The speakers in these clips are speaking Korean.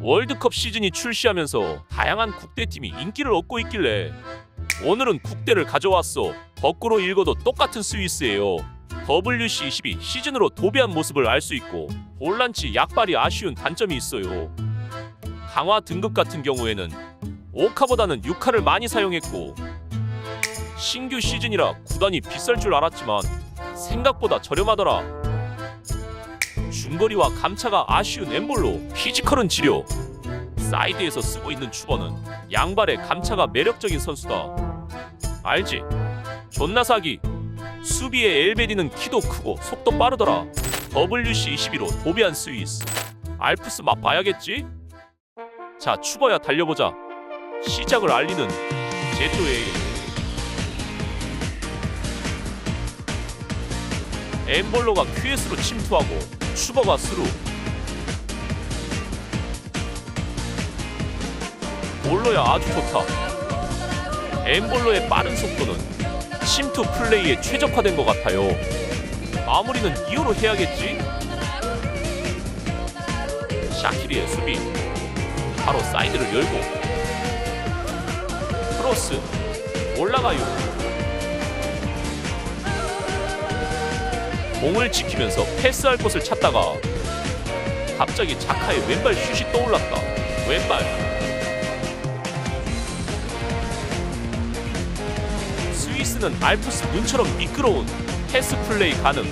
월드컵 시즌이 출시하면서 다양한 국대팀이 인기를 얻고 있길래 오늘은 국대를 가져왔어. 거꾸로 읽어도 똑같은 스위스예요. WC22 시즌으로 도배한 모습을 알 수 있고 볼란치 약발이 아쉬운 단점이 있어요. 강화 등급 같은 경우에는 5카보다는 6카를 많이 사용했고 신규 시즌이라 구단이 비쌀 줄 알았지만 생각보다 저렴하더라. 중거리와 감차가 아쉬운 엠볼로 피지컬은 지려 사이드에서 쓰고 있는 추버는 양발의 감차가 매력적인 선수다. 알지? 존나 사기. 수비의 엘베디는 키도 크고 속도 빠르더라. WC21로 도비안 스위스. 알프스 맛 봐야겠지? 자, 추버야 달려보자. 시작을 알리는 제토의 엠볼로가 QS로 침투하고 추버가 스루 볼로야 아주 좋다. 엠볼로의 빠른 속도는 침투 플레이에 최적화된 것 같아요. 마무리는 이어로 해야겠지? 샤키리의 수비. 바로 사이드를 열고 크로스. 올라가요 공을 지키면서 패스할 곳을 찾다가 갑자기 자카의 왼발 슛이 떠올랐다. 왼발. 스위스는 알프스 눈처럼 미끄러운 패스 플레이 가능.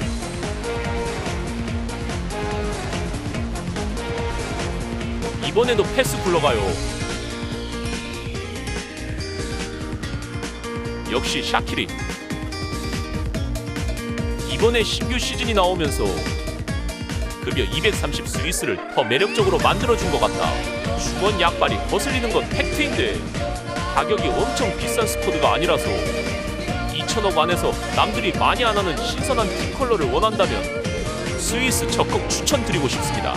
이번에도 패스 굴러가요. 역시 샤키리. 이번에 신규 시즌이 나오면서 급여 230 스위스를 더 매력적으로 만들어준 것 같다. 주원 약발이 거슬리는 건 팩트인데 가격이 엄청 비싼 스쿼드가 아니라서 2천억 안에서 남들이 많이 안 하는 신선한 팀 컬러를 원한다면 스위스 적극 추천드리고 싶습니다.